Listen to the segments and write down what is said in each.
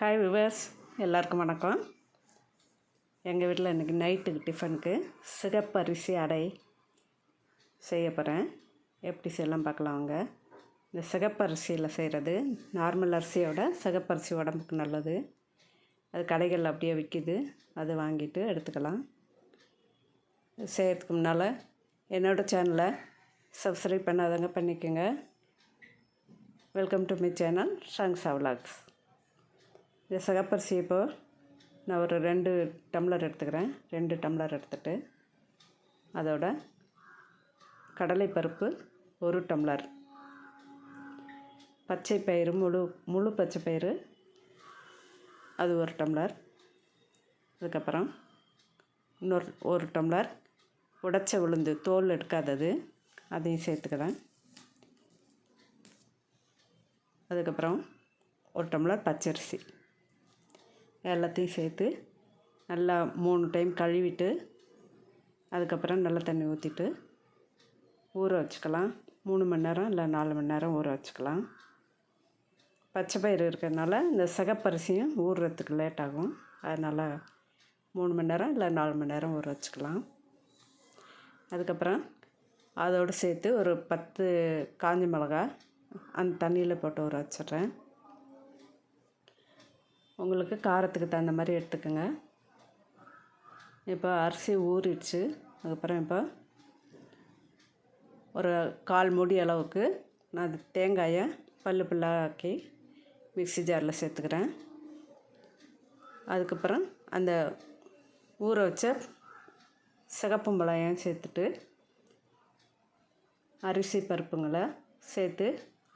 Hi viewers எல்லாருக்கும் வணக்கம். எங்கள் வீட்டில் இன்றைக்கி நைட்டுக்கு டிஃபனுக்கு சிகப்பரிசி அடை செய்ய போகிறேன் எப்படி செய்யலாம் பார்க்கலாம் அவங்க இந்த சிகப்பரிசியில் செய்கிறது நார்மல் அரிசியோட சிகப்பரிசி உடம்புக்கு நல்லது. அது கடைகளில் அப்படியே விற்கிது அது வாங்கிட்டு எடுத்துக்கலாம். செய்கிறதுக்கு முன்னால் என்னோடய சேனலை சப்ஸ்கிரைப் பண்ணாதவங்க பண்ணிக்கோங்க. வெல்கம் டு மை சேனல் ஷங்ஸா விலாக்ஸ் இந்த சிகப்பரிசி இப்போ நான் ஒரு ரெண்டு டம்ளர் எடுத்துக்கிறேன். ரெண்டு டம்ளர் எடுத்துகிட்டு அதோட கடலைப்பருப்பு ஒரு டம்ளர். பச்சை பயிறு முழு முழு பச்சை பயிறு அது ஒரு டம்ளர். அதுக்கப்புறம் இன்னொரு ஒரு டம்ளர் உடைச்ச உளுந்து தோல் எடுக்காதது அதையும் சேர்த்துக்கிறேன். அதுக்கப்புறம் ஒரு டம்ளர் பச்சரிசி. எல்லாத்தையும் சேர்த்து நல்லா மூணு டைம் கழுவிட்டு அதுக்கப்புறம் நல்ல தண்ணி ஊற்றிட்டு ஊற வச்சுக்கலாம். மூணு மணி நேரம் இல்லை நாலு மணி நேரம் ஊற வச்சுக்கலாம். பச்சை பயிறு இருக்கிறதுனால இந்த சிகப்பரிசியும் ஊறுறதுக்கு லேட் ஆகும். அதனால் மூணு மணி நேரம் இல்லை நாலு மணி நேரம் ஊற வச்சுக்கலாம். அதுக்கப்புறம் அதோடு சேர்த்து ஒரு பத்து காஞ்ச மிளகா அந்த தண்ணியில் போட்டு ஊற வச்சிட்றேன். உங்களுக்கு காரத்துக்கு தகுந்த மாதிரி எடுத்துக்கோங்க. இப்போ அரிசி ஊறிடுச்சு. அதுக்கப்புறம் இப்போ ஒரு கால் மூடி அளவுக்கு நான் அது தேங்காயை பல்லு பல்லாக்கி மிக்ஸி ஜாரில் சேர்த்துக்கிறேன். அதுக்கப்புறம் அந்த ஊற வச்ச சிகப்பு மிளகாயும் சேர்த்துட்டு அரிசி பருப்புங்களை சேர்த்து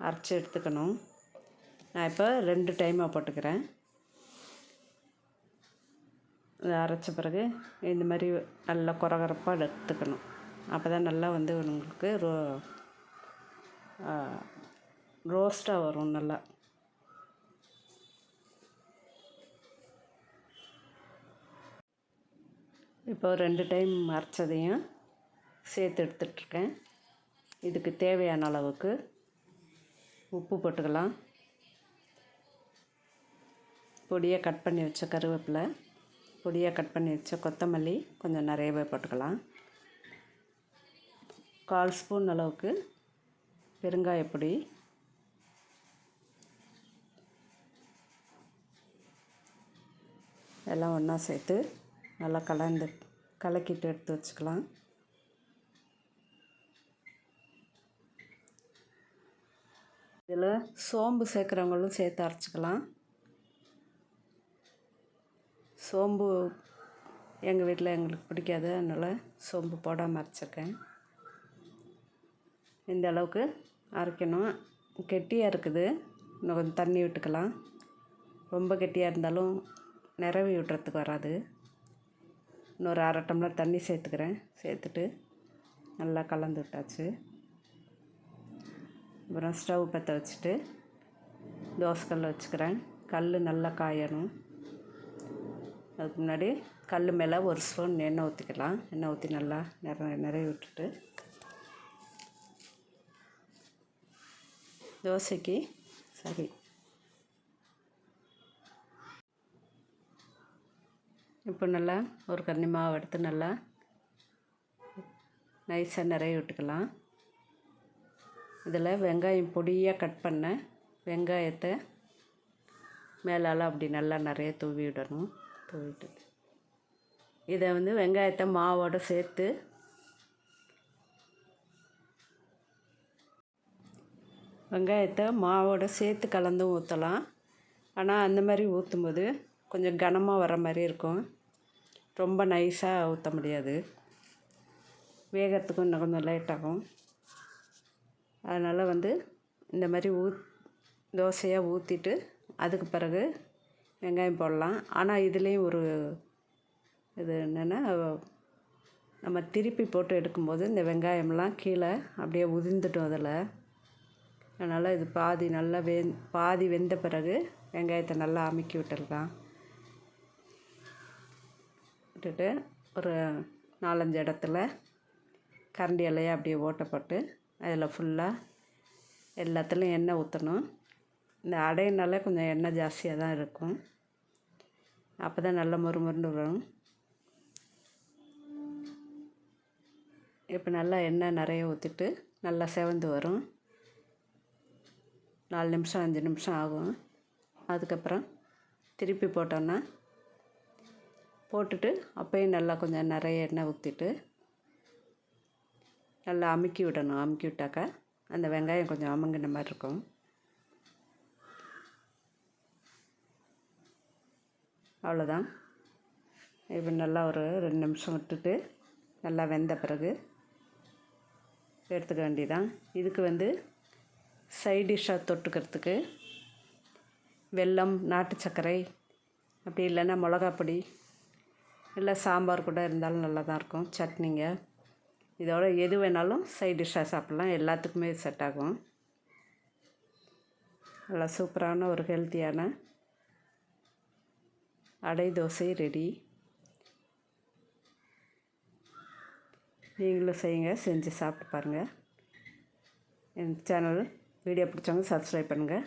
அரைச்சி எடுத்துக்கணும். நான் இப்போ ரெண்டு டைமாக போட்டுக்கிறேன். அரைச்ச பிறகு இந்த மாதிரி நல்லா குறகுறப்பாக எடுத்துக்கணும். அப்போ தான் நல்லா வந்து உங்களுக்கு ரோ ரோஸ்ட்டாக வரும் நல்லா. இப்போ ரெண்டு டைம் அரைச்சதையும் சேர்த்து எடுத்துட்ருக்கேன் இதுக்கு தேவையான அளவுக்கு உப்பு போட்டுக்கலாம். பொடியாக கட் பண்ணி வச்ச கருவேப்பிலை. பொடியாக கட் பண்ணி வச்ச கொத்தமல்லி கொஞ்சம் நிறையவே போட்டுக்கலாம். கால் ஸ்பூன் அளவுக்கு பெருங்காயப்பொடி எல்லாம் ஒன்றா சேர்த்து நல்லா கலந்து கலக்கிட்டு எடுத்து வச்சுக்கலாம். இதில் சோம்பு சேர்க்குறவங்களும் சேர்த்து அரைச்சிக்கலாம். சோம்பு எங்கள் வீட்டில் எங்களுக்கு பிடிக்காது அதனால் சோம்பு போடாமல் அரைச்சிருக்கேன். இந்த அளவுக்கு அரைக்கணும். கெட்டியாக இருக்குது. இன்னும் கொஞ்சம் தண்ணி விட்டுக்கலாம். ரொம்ப கெட்டியாக இருந்தாலும் நிறவி விட்டுறதுக்கு வராது. இன்னொரு அரை டம்ளர் தண்ணி சேர்த்துக்கிறேன். சேர்த்துட்டு நல்லா கலந்து விட்டாச்சு. அப்புறம் ஸ்டவ் பற்ற வச்சுட்டு தோசைக்கல் வச்சுக்கிறேன். கல் நல்லா காயணும். அதுக்கு முன்னாடி கல் மேலே ஒரு ஸ்பூன் எண்ணெய் ஊற்றிக்கலாம். எண்ணெய் ஊற்றி நல்லா நிறைய நிறைய விட்டுட்டு. தோசைக்கு சரி. இப்போ நல்லா ஒரு கன்னி மாவு எடுத்து நல்லா நைஸாக நிறைய விட்டுக்கலாம். இதில் வெங்காயம் பொடியாக கட் பண்ண வெங்காயத்தை மேலால் அப்படி நல்லா நிறைய தூவி விடணும். போயிட்டு. இதை வந்து வெங்காயத்தை மாவோடு சேர்த்து வெங்காயத்தை மாவோடு சேர்த்து கலந்தும் ஊற்றலாம் ஆனால் அந்த மாதிரி ஊற்றும்போது கொஞ்சம் கனமாக வர மாதிரி இருக்கும். ரொம்ப நைஸாக ஊற்ற முடியாது. வேகத்துக்கும் இன்னும் கொஞ்சம் லேட்டாகும் அதனால் வந்து இந்த மாதிரி ஊத் தோசையாக ஊற்றிட்டு அதுக்கு பிறகு வெங்காயம் போடலாம். ஆனால் இதுலேயும் ஒரு இது என்னென்னா நம்ம திருப்பி போட்டு எடுக்கும்போது இந்த வெங்காயம்லாம் கீழே அப்படியே உதிர்ந்துட்டோம் அதில். அதனால் இது பாதி நல்லா வெ பாதி வெந்த பிறகு வெங்காயத்தை நல்லா அமுக்கி விட்டுடலாம். விட்டுட்டு ஒரு நாலஞ்சு இடத்துல கரண்டி இலையை அப்படியே ஓட்டப்பட்டு அதில் ஃபுல்லாக எல்லாத்துலேயும் எண்ணெய் ஊற்றணும் இந்த அடையினால கொஞ்சம் எண்ணெய் ஜாஸ்தியாக தான் இருக்கும். அப்போ தான் நல்லா மொறு மொறுன்னு வரும். இப்போ நல்லா எண்ணெய் நிறைய ஊற்றிட்டு நல்லா செவந்து வரும். நாலு நிமிஷம் அஞ்சு நிமிஷம் ஆகும். அதுக்கப்புறம் திருப்பி போட்டோன்னா போட்டுட்டு அப்பயும் நல்லா கொஞ்சம் நிறைய எண்ணெய் ஊற்றிட்டு நல்லா அமுக்கி விடணும். அமுக்கி விட்டாக்கா அந்த வெங்காயம் கொஞ்சம் அமுங்கின மாதிரி இருக்கும். அவ்வளோதான். இப்போ நல்லா ஒரு ரெண்டு நிமிஷம் விட்டுட்டு நல்லா வெந்த பிறகு எடுத்துக்க வேண்டியதான் இதுக்கு வந்து சைட் டிஷ்ஷாக தொட்டுக்கிறதுக்கு வெல்லம் நாட்டு சர்க்கரை அப்படி இல்லைன்னா மிளகாப்பொடி இல்லை சாம்பார் கூட இருந்தாலும் நல்லா தான் இருக்கும். சட்னிங்க. இதோட எது வேணாலும் சைட் டிஷ்ஷாக சாப்பிட்லாம். எல்லாத்துக்குமே செட் ஆகும். நல்லா சூப்பரான ஒரு ஹெல்த்தியான அடை தோசை ரெடி. நீங்களும் செய்யுங்க செஞ்சு சாப்பிட்டு பாருங்கள் என் சேனல் வீடியோ பிடிச்சவங்க சப்ஸ்கிரைப் பண்ணுங்கள்